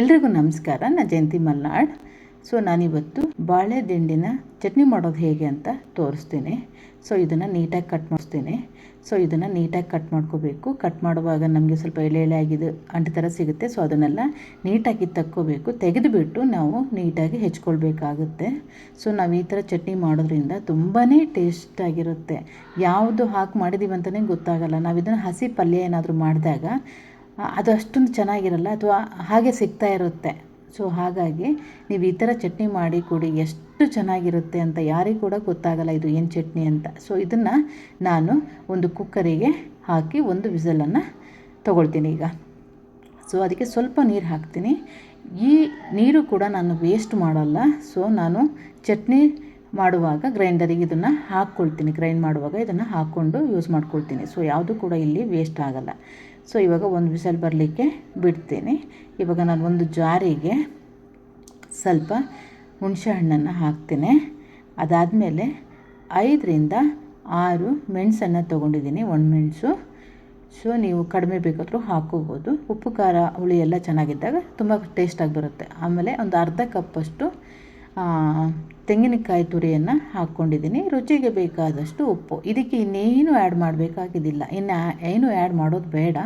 ಎಲ್ರಿಗೂ ನಮಸ್ಕಾರ. ನಾನು ಜಯಂತಿ ಮಲ್ನಾಡ್. ಸೊ ನಾನಿವತ್ತು ಬಾಳೆ ದಿಂಡಿನ ಚಟ್ನಿ ಮಾಡೋದು ಹೇಗೆ ಅಂತ ತೋರಿಸ್ತೀನಿ. ಸೊ ಇದನ್ನು ನೀಟಾಗಿ ಕಟ್ ಮಾಡಿಸ್ತೀನಿ. ಸೊ ಇದನ್ನು ನೀಟಾಗಿ ಕಟ್ ಮಾಡ್ಕೋಬೇಕು. ಕಟ್ ಮಾಡುವಾಗ ನಮಗೆ ಸ್ವಲ್ಪ ಎಳೆ ಎಳೆ ಆಗಿದ್ದು ಅಂಟು ಥರ ಸಿಗುತ್ತೆ. ಸೊ ಅದನ್ನೆಲ್ಲ ನೀಟಾಗಿ ತಕ್ಕೋಬೇಕು. ತೆಗೆದುಬಿಟ್ಟು ನಾವು ನೀಟಾಗಿ ಹೆಚ್ಕೊಳ್ಬೇಕಾಗುತ್ತೆ. ಸೊ ನಾವು ಈ ಥರ ಚಟ್ನಿ ಮಾಡೋದ್ರಿಂದ ತುಂಬಾ ಟೇಸ್ಟಾಗಿರುತ್ತೆ ಯಾವುದು ಹಾಕಿ ಮಾಡಿದ್ದೀವಿ ಅಂತಲೇ ಗೊತ್ತಾಗಲ್ಲ. ನಾವು ಇದನ್ನು ಹಸಿ ಪಲ್ಯ ಏನಾದರೂ ಮಾಡಿದಾಗ ಅದು ಅಷ್ಟೊಂದು ಚೆನ್ನಾಗಿರಲ್ಲ ಅಥವಾ ಹಾಗೆ ಸಿಗ್ತಾ ಇರುತ್ತೆ. ಸೊ, ಹಾಗಾಗಿ ನೀವು ಈ ಥರ ಚಟ್ನಿ ಮಾಡಿ ಕೊಡಿ. ಎಷ್ಟು ಚೆನ್ನಾಗಿರುತ್ತೆ ಅಂತ ಯಾರಿಗೂ ಕೂಡ ಗೊತ್ತಾಗಲ್ಲ ಇದು ಏನು ಚಟ್ನಿ ಅಂತ. ಸೊ, ಇದನ್ನು ನಾನು ಒಂದು ಕುಕ್ಕರಿಗೆ ಹಾಕಿ ಒಂದು ವಿಸಲನ್ನು ತೊಗೊಳ್ತೀನಿ ಈಗ. ಸೊ, ಅದಕ್ಕೆ ಸ್ವಲ್ಪ ನೀರು ಹಾಕ್ತೀನಿ. ಈ ನೀರು ಕೂಡ ನಾನು ವೇಸ್ಟ್ ಮಾಡಲ್ಲ. ಸೊ, ನಾನು ಚಟ್ನಿ ಮಾಡುವಾಗ ಗ್ರೈಂಡರಿಗೆ ಇದನ್ನು ಹಾಕ್ಕೊಳ್ತೀನಿ. ಗ್ರೈಂಡ್ ಮಾಡುವಾಗ ಇದನ್ನು ಹಾಕ್ಕೊಂಡು ಯೂಸ್ ಮಾಡ್ಕೊಳ್ತೀನಿ. ಸೊ, ಯಾವುದು ಕೂಡ ಇಲ್ಲಿ ವೇಸ್ಟ್ ಆಗಲ್ಲ. ಸೊ ಇವಾಗ ಒಂದು ವಿಸಲ್ ಬರಲಿಕ್ಕೆ ಬಿಡ್ತೀನಿ. ಇವಾಗ ನಾನು ಒಂದು ಜಾರಿಗೆ ಸ್ವಲ್ಪ ಹುಣಸೆ ಹಣ್ಣನ್ನು ಹಾಕ್ತೀನಿ. ಅದಾದಮೇಲೆ ಐದರಿಂದ ಆರು ಮೆಣಸನ್ನು ತೊಗೊಂಡಿದ್ದೀನಿ ಮೆಣಸು. ಸೊ ನೀವು ಕಡಿಮೆ ಬೇಕಾದರೂ ಹಾಕೋಬೋದು. ಉಪ್ಪು, ಖಾರ, ಹುಳಿ ಎಲ್ಲ ಚೆನ್ನಾಗಿದ್ದಾಗ ತುಂಬ ಟೇಸ್ಟಾಗಿ ಬರುತ್ತೆ. ಆಮೇಲೆ ಒಂದು ಅರ್ಧ ಕಪ್ಪಷ್ಟು ತೆಂಗಿನಕಾಯಿ ತುರಿಯನ್ನು ಹಾಕ್ಕೊಂಡಿದ್ದೀನಿ. ರುಚಿಗೆ ಬೇಕಾದಷ್ಟು ಉಪ್ಪು. ಇದಕ್ಕೆ ಇನ್ನೇನು ಆ್ಯಡ್ ಮಾಡಬೇಕಾಗಿದ್ದಿಲ್ಲ. ಇನ್ನು ಏನು ಆ್ಯಡ್ ಮಾಡೋದು ಬೇಡ.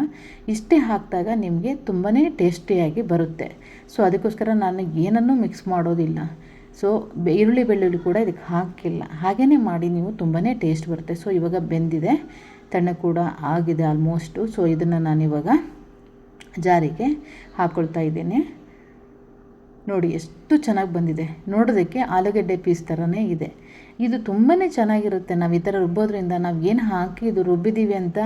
ಇಷ್ಟೇ ಹಾಕಿದಾಗ ನಿಮಗೆ ತುಂಬಾ ಟೇಸ್ಟಿಯಾಗಿ ಬರುತ್ತೆ. ಸೊ ಅದಕ್ಕೋಸ್ಕರ ನಾನು ಏನನ್ನೂ ಮಿಕ್ಸ್ ಮಾಡೋದಿಲ್ಲ. ಸೊ ಈರುಳ್ಳಿ ಬೆಳ್ಳುಳ್ಳಿ ಕೂಡ ಇದಕ್ಕೆ ಹಾಕಿಲ್ಲ. ಹಾಗೇ ಮಾಡಿ ನೀವು ತುಂಬಾ ಟೇಸ್ಟ್ ಬರುತ್ತೆ. ಸೊ ಇವಾಗ ಬೆಂದಿದೆ. ತಣ್ಣ ಕೂಡ ಆಗಿದೆ ಆಲ್ಮೋಸ್ಟು ಸೊ ಇದನ್ನು ನಾನಿವಾಗ ಜಾರಿಗೆ ಹಾಕ್ಕೊಳ್ತಾ ಇದ್ದೀನಿ. ನೋಡಿ, ಎಷ್ಟು ಚೆನ್ನಾಗಿ ಬಂದಿದೆ. ನೋಡೋದಕ್ಕೆ ಆಲೂಗಡ್ಡೆ ಪೀಸ್ ಥರನೇ ಇದೆ. ಇದು ತುಂಬಾ ಚೆನ್ನಾಗಿರುತ್ತೆ. ನಾವು ಈ ಥರ ರುಬ್ಬೋದ್ರಿಂದ ನಾವು ಏನು ಹಾಕಿ ಇದು ರುಬ್ಬಿದ್ದೀವಿ ಅಂತ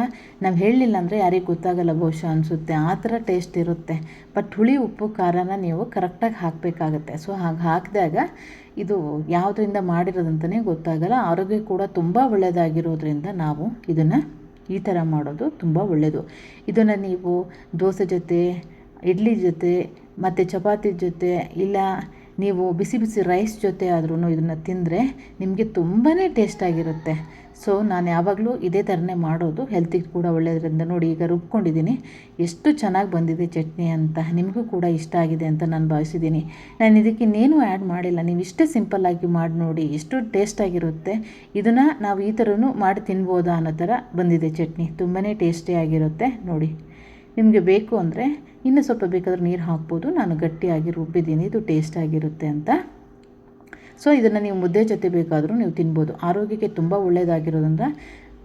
ನಾವು ಹೇಳಲಿಲ್ಲ ಅಂದರೆ ಯಾರಿಗೆ ಗೊತ್ತಾಗಲ್ಲ, ಬಹುಶಃ ಅನಿಸುತ್ತೆ. ಆ ಥರ ಟೇಸ್ಟ್ ಇರುತ್ತೆ. ಬಟ್ ಹುಳಿ, ಉಪ್ಪು, ಖಾರನ ನೀವು ಕರೆಕ್ಟಾಗಿ ಹಾಕಬೇಕಾಗತ್ತೆ. ಸೊ ಹಾಗೆ ಹಾಕಿದಾಗ ಇದು ಯಾವುದರಿಂದ ಮಾಡಿರೋದಂತಲೇ ಗೊತ್ತಾಗಲ್ಲ. ಆರೋಗ್ಯ ಕೂಡ ತುಂಬ ಒಳ್ಳೆಯದಾಗಿರೋದ್ರಿಂದ ನಾವು ಇದನ್ನು ಈ ಥರ ಮಾಡೋದು ತುಂಬ ಒಳ್ಳೆಯದು ಇದನ್ನು ನೀವು ದೋಸೆ ಜೊತೆ, ಇಡ್ಲಿ ಜೊತೆ ಮತ್ತು ಚಪಾತಿ ಜೊತೆ ಇಲ್ಲ ನೀವು ಬಿಸಿ ಬಿಸಿ ರೈಸ್ ಜೊತೆ ಆದ್ರೂ ಇದನ್ನು ತಿಂದರೆ ನಿಮಗೆ ತುಂಬಾ ಟೇಸ್ಟಾಗಿರುತ್ತೆ ಸೊ ನಾನು ಯಾವಾಗಲೂ ಇದೇ ಥರನೇ ಮಾಡೋದು. ಹೆಲ್ತಿಗೆ ಕೂಡ ಒಳ್ಳೆಯದರಿಂದ ನೋಡಿ ಈಗ ರುಬ್ಕೊಂಡಿದ್ದೀನಿ. ಎಷ್ಟು ಚೆನ್ನಾಗಿ ಬಂದಿದೆ ಚಟ್ನಿ ಅಂತ ನಿಮಗೂ ಕೂಡ ಇಷ್ಟ ಆಗಿದೆ ಅಂತ ನಾನು ಭಾವಿಸಿದ್ದೀನಿ. ನಾನು ಇದಕ್ಕೆ ಇನ್ನೇನು ಆ್ಯಡ್ ಮಾಡಿಲ್ಲ. ನೀವು ಇಷ್ಟೇ ಸಿಂಪಲ್ಲಾಗಿ ಮಾಡಿ ನೋಡಿ ಎಷ್ಟು ಟೇಸ್ಟಾಗಿರುತ್ತೆ ಇದನ್ನು ನಾವು ಈ ಥರನೂ ಮಾಡಿ ತಿನ್ಬೋದಾ ಅನ್ನೋ ಥರ ಬಂದಿದೆ ಚಟ್ನಿ. ತುಂಬಾ ಟೇಸ್ಟಿಯಾಗಿರುತ್ತೆ ನೋಡಿ, ನಿಮಗೆ ಬೇಕು ಅಂದರೆ ಇನ್ನೂ ಸ್ವಲ್ಪ ಬೇಕಾದರೂ ನೀರು ಹಾಕ್ಬೋದು. ನಾನು ಗಟ್ಟಿಯಾಗಿ ರುಬ್ಬಿದ್ದೀನಿ. ಇದು ಟೇಸ್ಟಾಗಿರುತ್ತೆ ಅಂತ. ಸೊ ಇದನ್ನು ನೀವು ಮುದ್ದೆ ಜೊತೆ ಬೇಕಾದರೂ ನೀವು ತಿನ್ಬೋದು. ಆರೋಗ್ಯಕ್ಕೆ ತುಂಬ ಒಳ್ಳೆಯದಾಗಿರೋದ್ರಿಂದ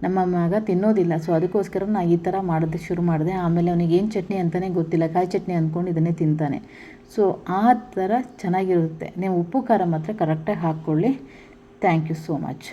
ನಮ್ಮ ಮಗ ತಿನ್ನೋದಿಲ್ಲ. ಸೊ ಅದಕ್ಕೋಸ್ಕರ ನಾನು ಈ ಥರ ಮಾಡೋದಕ್ಕೆ ಶುರು ಮಾಡಿದೆ. ಆಮೇಲೆ ಅವನಿಗೆ ಏನು ಚಟ್ನಿ ಅಂತಲೇ ಗೊತ್ತಿಲ್ಲ. ಕಾಯಿ ಚಟ್ನಿ ಅಂದ್ಕೊಂಡು ಇದನ್ನೇ ತಿಂತಾನೆ. ಸೊ ಆ ಥರ ಚೆನ್ನಾಗಿರುತ್ತೆ. ನೀವು ಉಪ್ಪು, ಖಾರ ಮಾತ್ರ ಕರೆಕ್ಟಾಗಿ ಹಾಕ್ಕೊಳ್ಳಿ. Thank you so much